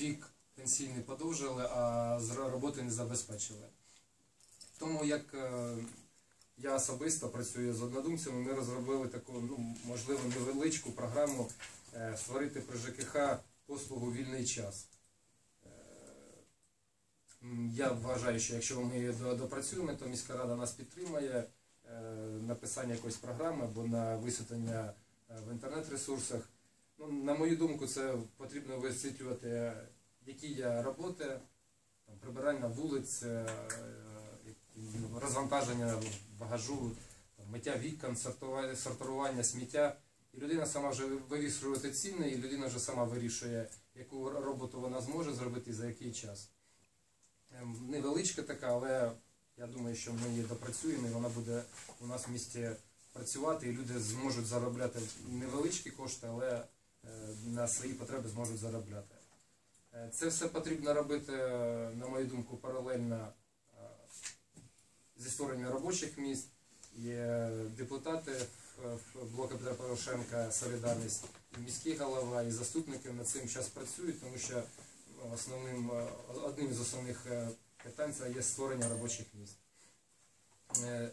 вік пенсійний подовжили, а роботи не забезпечили. Тому як е, я особисто працюю з однодумцями, ми розробили таку, ну, можливо, невеличку програму е, створити при ЖКХ послугу вільний час. Е, Я вважаю, що якщо ми її допрацюємо, то міська рада нас підтримає написання якоїсь програми або на висвітлення в інтернет-ресурсах. Ну, на мою думку, це потрібно висвітлювати, які є роботи, там, прибирання вулиць, е, е, розвантаження багажу, там, миття вікон, сортування, сміття. І людина сама вже вирішує ціни, і людина вже сама вирішує, яку роботу вона зможе зробити і за який час. Ем, Невеличка така, але я думаю, що ми її допрацюємо, і вона буде у нас в місті працювати, і люди зможуть заробляти невеличкі кошти, але на свої потреби зможуть заробляти. Е, Це все потрібно робити, е, на мою думку, паралельно е, зі створенням робочих місць. Є депутати блоку Петра Порошенка Солідарність, і міський голова і заступники над цим зараз працюють, тому що основним, е, одним з основних е, питань це є створення робочих місць. Е,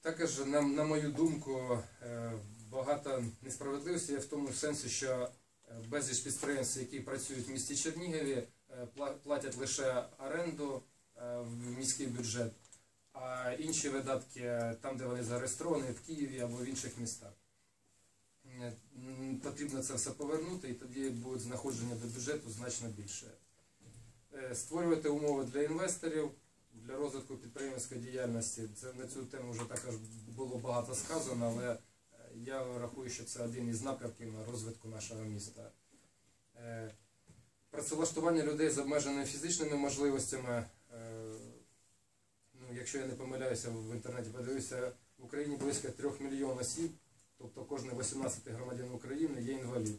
Також, на, мою думку, е, багато несправедливості в тому сенсі, що е, безліч підприємств, які працюють в місті Чернігові, е, платять лише оренду е, в міський бюджет, а інші видатки там, де вони зареєстровані, в Києві або в інших містах. Потрібно це все повернути, і тоді буде знаходження до бюджету значно більше. Створювати умови для інвесторів, для розвитку підприємницької діяльності. На цю тему вже також було багато сказано, але я рахую, що це один із напрямків на розвитку нашого міста. Е, Працевлаштування людей з обмеженими фізичними можливостями. е, Ну, якщо я не помиляюся, в інтернеті подивився, в Україні близько 3 мільйонів осіб, тобто кожен 18 громадян України є інвалід.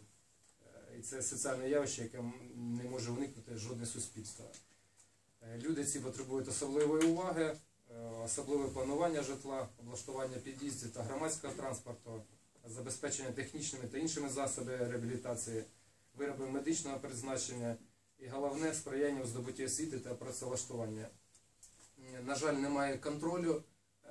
Е, І це соціальне явище, яке не може уникнути жодне суспільство. Люди ці потребують особливої уваги, особливе планування житла, облаштування під'їздів та громадського транспорту, забезпечення технічними та іншими засобами реабілітації, вироби медичного призначення і головне сприяння у здобутті освіти та працевлаштування. Е, На жаль, немає контролю.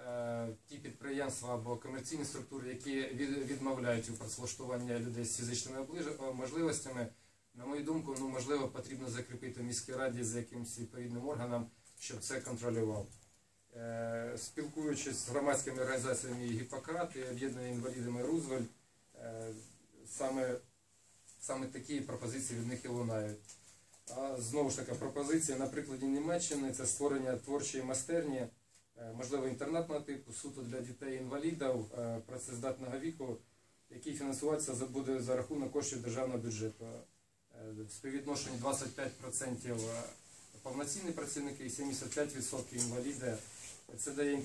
Е, Ті підприємства або комерційні структури, які відмовляють у працевлаштуванні людей з фізичними можливостями, на мою думку, ну можливо, потрібно закріпити в міській раді з якимось відповідним органом, щоб це контролював. Е, Спілкуючись з громадськими організаціями Гіппократ і об'єднаними інвалідами Рузвельт, е, саме, саме такі пропозиції від них і лунають. А знову ж таки, пропозиція на прикладі Німеччини це створення творчої майстерні, е, можливо, інтернатного типу, суто для дітей-інвалідів працездатного віку, який фінансуватися буде за рахунок коштів державного бюджету. В співвідношенні 25% повноцінні працівники і 75% інваліди. Це дає